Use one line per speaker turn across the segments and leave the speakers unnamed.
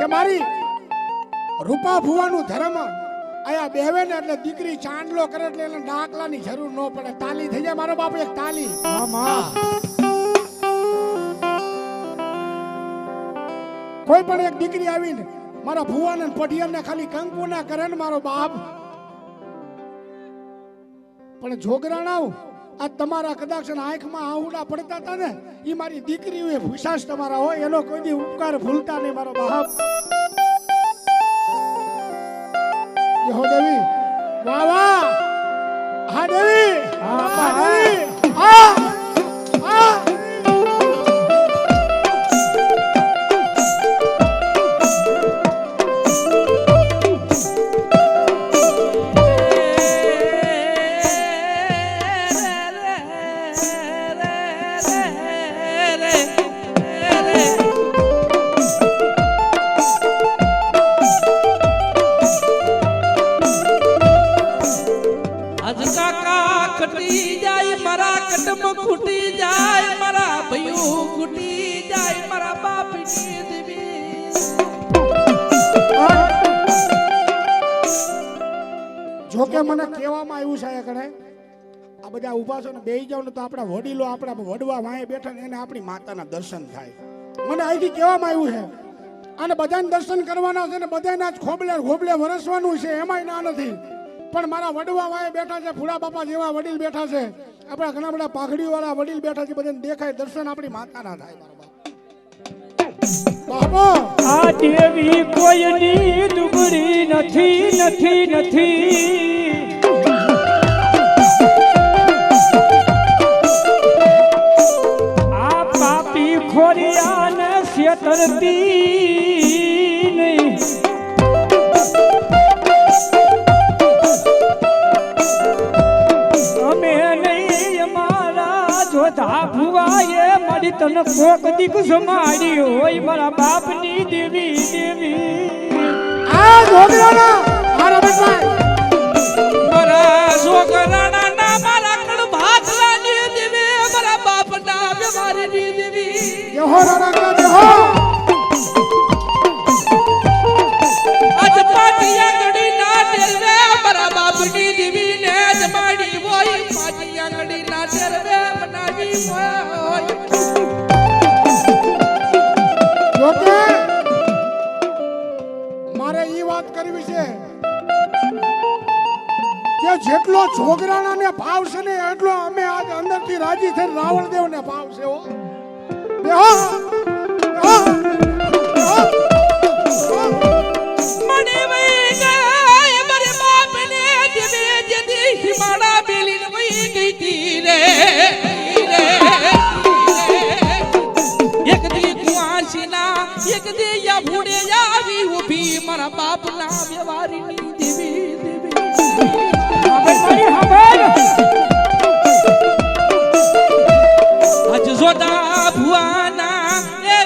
કે મારી રૂપા ભુવાનું ધર્મ અહીંયા બેવે ને એટલે દીકરી ચાંદલો કરે એટલે એને ડાકલાની જરૂર ન પડે. તાલી થઈ જાય મારો બાપ એક તાલી. કોઈ પણ એક દીકરી આવીને મારા ભુવાને ને ખાલી કંકુ ના કરે ને મારો બાપ. પણ જોગરાણાઓ આ તમારા કદાચ આંખમાં આહુડા પડતા હતા ને એ મારી દીકરી હોય ભૂસાશ તમારા હોય એનો કોઈ દી ઉપકાર ભૂલતા નહીં મારો બાપ. દેવી. વાહ વાહ. હા દેવી.
હા.
દેવી. કહેવામાં આવ્યું છે કણે? આ બધા ઊભા છો ને, બેહી જાવ ને તો આપણા વડીલો આપણા વડવા વાંહે બેઠા ને એને આપણી માતાના દર્શન થાય. મને અહીંથી કહેવામાં આવ્યું છે અને બધાને દર્શન કરવાના છે ને બધાના જ ખોબલે ખોબલે વરસવાનું છે, એમાંય ના નથી. પણ મારા વડવા વાંહે બેઠા છે, ફૂલા બાપા જેવા વડીલ બેઠા છે. આપણા ઘણા બધા પાઘડીવાળા વડીલ બેઠા છે, બધાને દેખાય દર્શન આપણી માતાના થાય
આ દેવી કોઈની દુગરી નથી નથી નથી. તને કોક દીક સમાડી હોય મારા બાપની દેવી દેવી.
આ જોગરાના મારા બેટા
મારા છોકરાના ના મારા કણ ભાતલાની દેવી મારા બાપના દેવી.
કે જેટલો છોકરાણાને ભાવ છે ને, એટલો અમે આજ અંદરથી રાજી થઈને રાવણદેવને ભાવ છે હો.
એક દી યા ભૂડે આવી ઊભી મારા બાપના વ્યવહારની દેવી દેવી.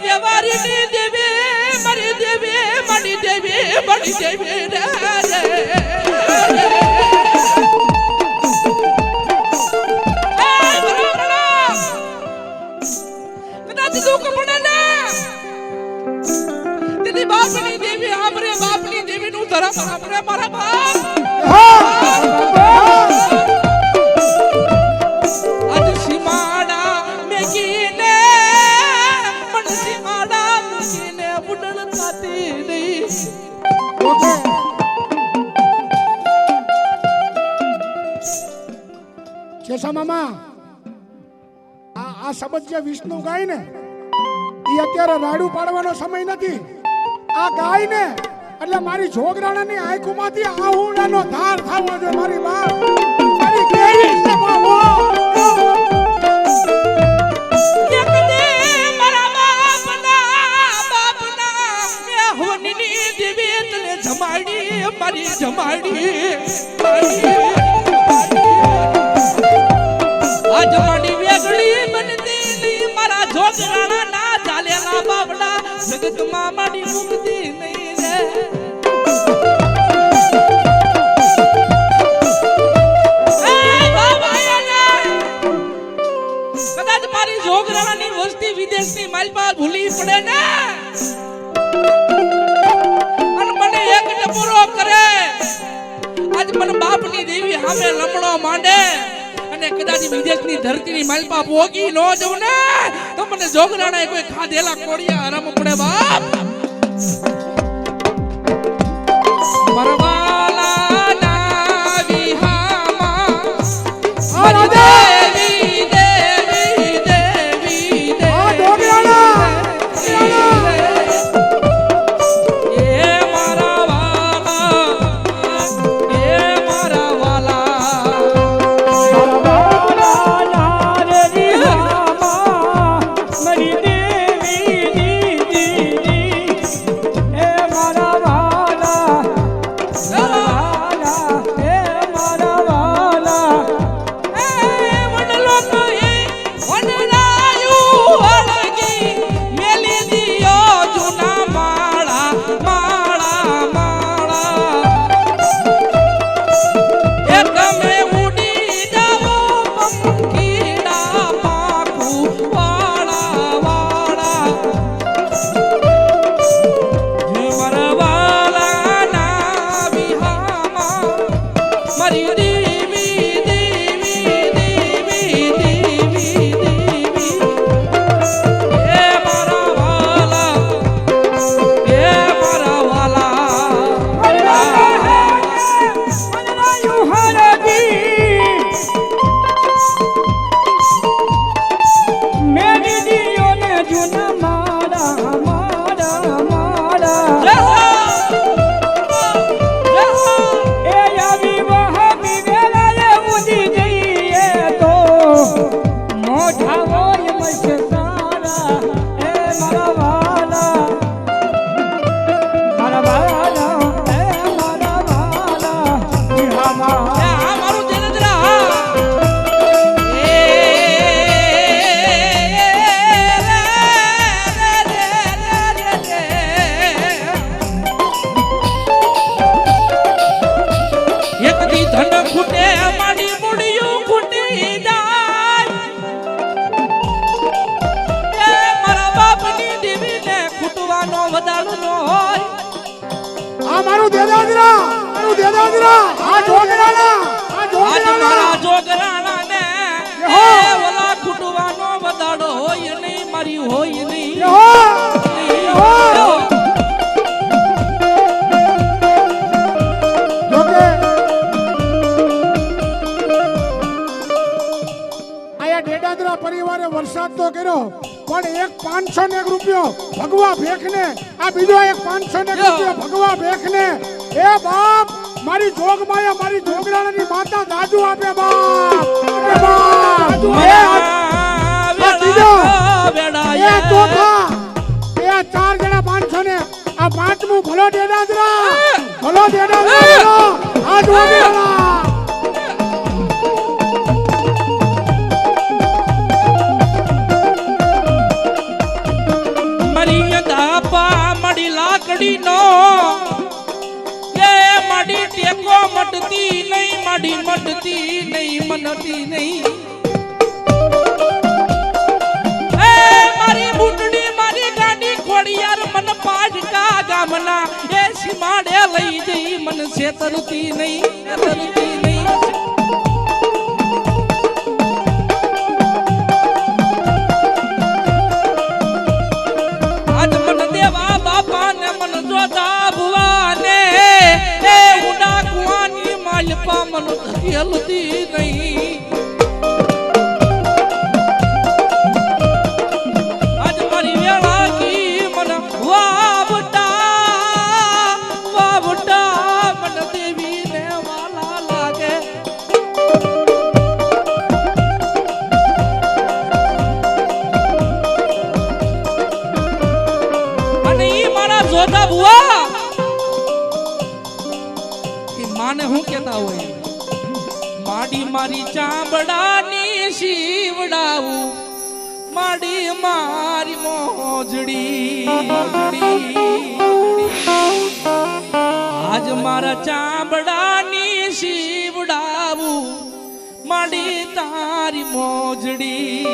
વ્યવહારની દેવી મારી દેવી મારી દેવી મારી દેવી રે રે, રે. એ બરાબર. કદાચ દુઃખ પડે ને તેની બાપની દેવી નું ધરમ આપણે મારા બાપ
કેશા મામા આ આ શબ્દ વિષ્ણુ ગાય ને એ અત્યારે રાડું પાડવાનો સમય નથી. આ ગાય ને એટલે મારી જોગરાણાની આંખોમાંથી આહુડાનો ધાર થવો જોઈએ, મારી બાપ મારી દેવી છે બાબો.
મારા જમાડી. આ જમાડી મારા જોગરાણા ના ચાલેલા બાપડા જગતમાં મારી દેશની માલપા ભૂલી પડે ને અને મને એક ટપુરો કરે. આજ મને બાપની દેવી સામે લમણો માંડે. અને કદાચ વિદેશની ધરતીની માલપા ભોગી નો જઉં ને. તો મને જોગરાણા કોઈ ખાધેલા કોડિયા આરામ પડે બાપ. ખૂટવાનો વધારો હોય.
આ મારું દેદાદરા મારું દેદાદરા આ ઢોકળાના આ
આજ
આ
મારા ને
હો.
વલા ખૂટવાનો વધારો હોય નહીં મારી હોય નહીં.
હો હો પરિવારે વરસાદ તો કર્યો. પણ એક પાંચસો ને એક રૂપિયો? ભગવા ભેખને. આ બીજો એક પાંચસો ને એક રૂપિયો ભગવા ભેખને. એ બાપ મારી જોગમાયા મારી જોગરાણાની માતા દાદુ આપે બાપ. એ બાપ. એ આ- આ ત્રીજો એ ચોથા. એ આ ચાર જણા પાંચસો ને. આ પાંચમું ભલો ડેડાદરા. ભલો ડેડાદરા. ભલો. આ
મટતી નહીં, મનતી નહીં. મારી બુટડી મારી ગાડી ખોડિયાર, મન પાડકા ગામના. એ સીમાડે લઈ જઈ, મન છેતરતી નહીં તરતી નહીં. મારી ચાંબડાની શીવડાવું. માડી મારી મોજડી આજ મારા ચાંબડાની શીવડાવું. માડી તારી મોજડી.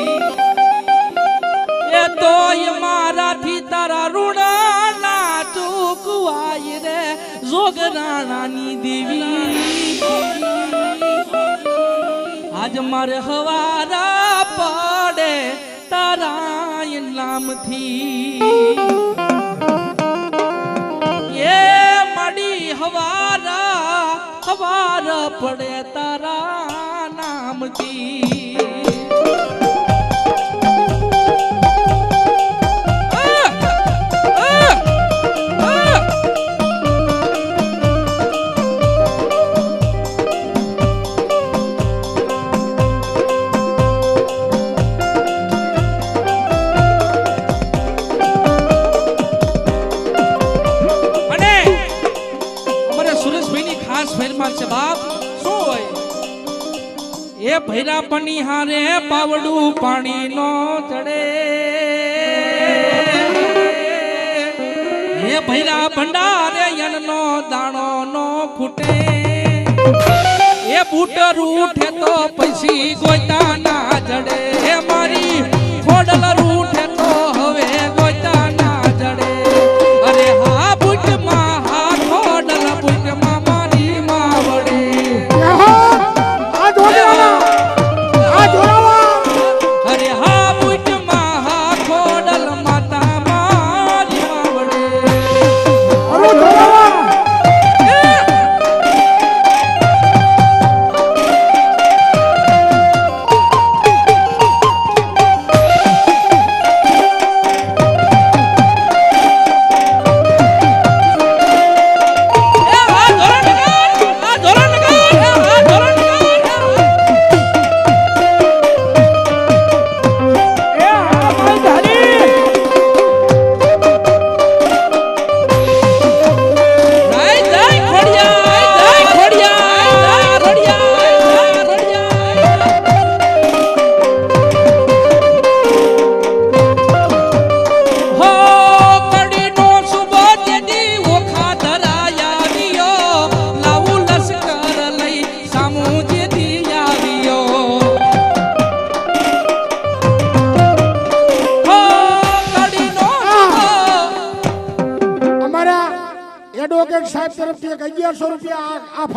એ તોય મારાથી તારા ઋણા ના ચૂકવાય રે. જોગરાણાની દેવી. આજ મારે હવારા પડે તારા નામથી એ મડી હવારા હવાર પડે તારા નામથી. ભૈરા પની હારે પાવડું પાણી નો ચડે. હે ભૈરા ભંડારે યનનો દાણો નો ખૂટે. એ બૂટ રૂઠે તો પછી ગોતા ના જડે મારી ખોડલ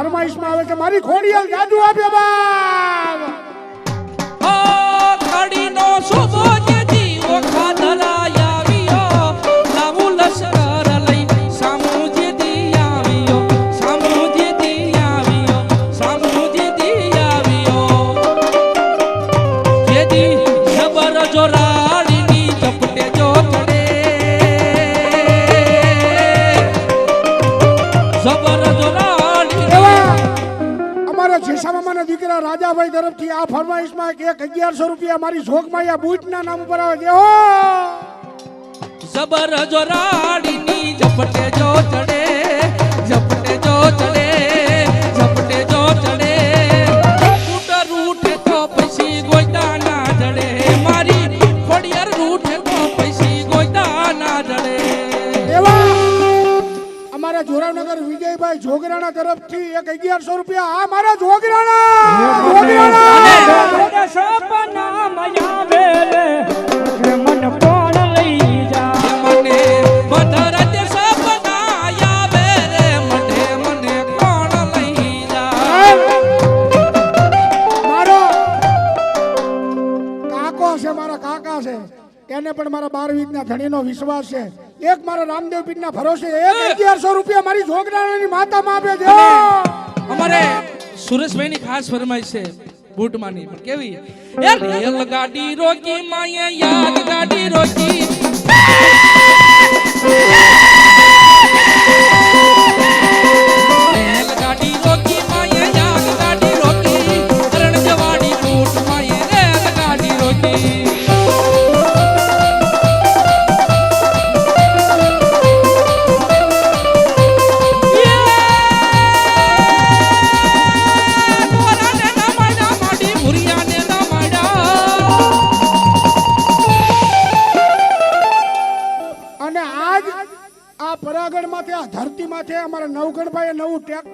ફરમાઈશમાં આવે કે મારી ખોડિયાલ જાદુ આપે બાપ અમારા દીકરા રાજાભાઈ તરફથી આ ફરમાઈશમાં કે એક અગિયારસો રૂપિયા મારી જોગમાં આ બુટના નામ ઉપર આવે છે. હો!
જબર જોરાડીની ઝપટે જો ચડે, ઝપટે જો ચડે.
અમારા જોરાવનગર વિજયભાઈ જોગરાણા તરફથી એક અગિયારસો રૂપિયા. આ મારા જોગરાણા! જોગરાણા! એને પણ મારા બાર વીકના ધણીનો વિશ્વાસ છે. એક મારા રામદેવ પીરના ભરોસે એક અગિયારસો રૂપિયા મારી જોગરાણાની માતામાં આપે છે.
અમારે સુરેશભાઈની ખાસ ફરમાઈશ છે બૂટમાંની. પણ કેવી? એ રેલ ગાડી રોકી માયે યાદ ગાડી રોકી.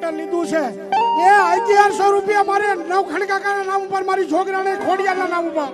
નવું લીધું છે. એ અગિયારસો રૂપિયા મારે નવખંડ કાકાના નામ ઉપર મારી છોકરાને ખોડિયાના નામ ઉપર.